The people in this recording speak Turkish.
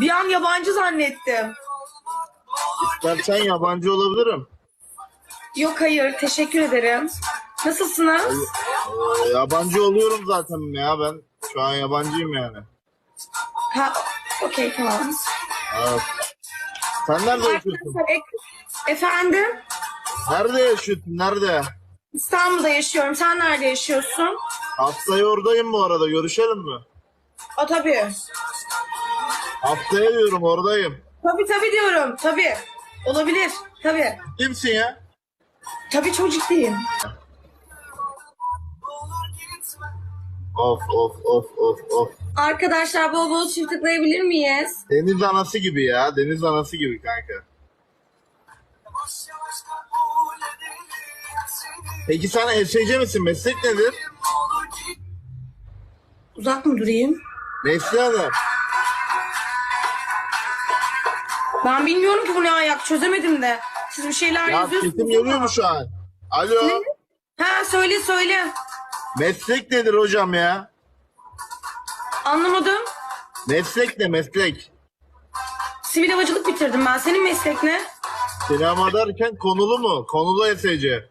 Bir an yabancı zannettim. İstersen yabancı olabilirim. Yok hayır teşekkür ederim. Nasılsınız? Ee, yabancı oluyorum zaten ya ben. Şu an yabancıyım yani. Ha, okey tamam. Evet. Sen nerede yaşıyorsun? Ek- Efendim? Nerede yaşıyorsun? Nerede? İstanbul'da yaşıyorum. Sen nerede yaşıyorsun? Haftaya oradayım bu arada. Görüşelim mi? O tabii. Haftaya diyorum oradayım. Tabii tabii diyorum. Tabii. Olabilir. Tabii. Kimsin ya? Tabii çok ciddiyim. Of of of of of. Arkadaşlar bol bol çift tıklayabilir miyiz? Deniz anası gibi ya. Deniz anası gibi kanka. Peki sen ESC misin? Meslek nedir? Uzak mı durayım? Mesleği Ben bilmiyorum ki bu ne ayak. Çözemedim de. Siz bir şeyler Ya yazıyorsunuz. sesim geliyor mu şu an? Alo. Ha söyle söyle. Meslek nedir hocam ya? Anlamadım. Meslek ne meslek? Sivil havacılık bitirdim ben. Senin meslek ne? Sinema derken konulu mu? Konulu ESC.